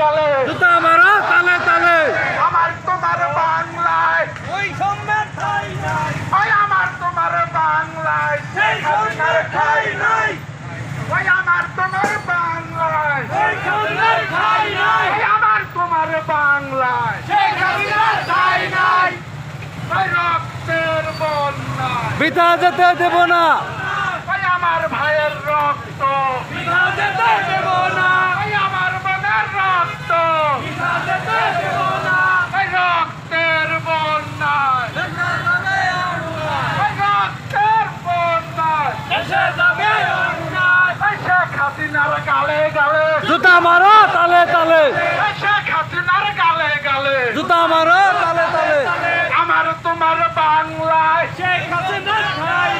গালে জুতা মারো তালে তালে। আমার তোমার বাংলায়। ওই সম্মেত ঠাই নাই। ওই আমার তোমার বাংলায়। সেই সম্মেত ঠাই নাই। ওই আমার তোমার বাংলায়। সেই সম্মেত ঠাই নাই। ওই আমার তোমার বাংলায়। সেই সম্মেত ঠাই নাই। ওই রক্তের বন্যায়। বিতা যেতে দেব না। ওই আমার ভাইয়ের রক্ত বিতা যেতে দেব না ওই আমার বোনের রক্ত বিতা যেতে দেব না ওই রক্তের বন্যায় ওই রক্তের বন্যায় দেশে যাবে অন্যায় ওই শেখ হাসিনার গালে গালে জুতা মারো তালে তালে। ওই শেখ হাসিনার গালে গালে জুতা মারো তালে তালে। আমার তোমার বাংলায়। শেখ হাসিনার নাই।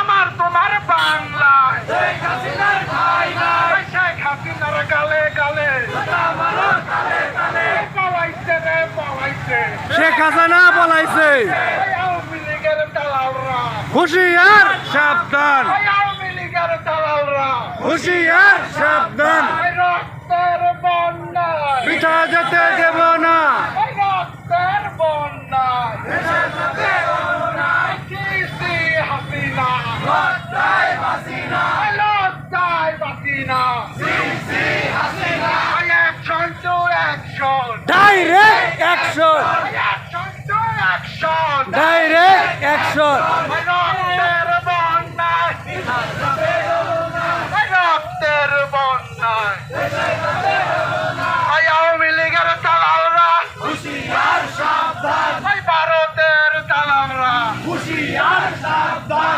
আমার তোমার বাংলায়। শেখ হাসিনার ঠাই নাই। ওই শেখ হাসিনার গালে গালে। জুতা মারো তালে তালে। পলাইছে রে পলাইছে। শেখ হাসিনা বলাইছে ওই আওয়ামী হুশিয়ার সাবধান ওই আওয়ামী লীগের দালালরা হুশিয়ার সাবধান। রক্তের বন্যায়। পিঠা যেতে দেব না। রক্তের বন্যায়। কিসি হাসিনা। লজ্জায় হাসিনা। সাবধান। ভাই ভারতের দালালরা হুশিয়ার সাবধান।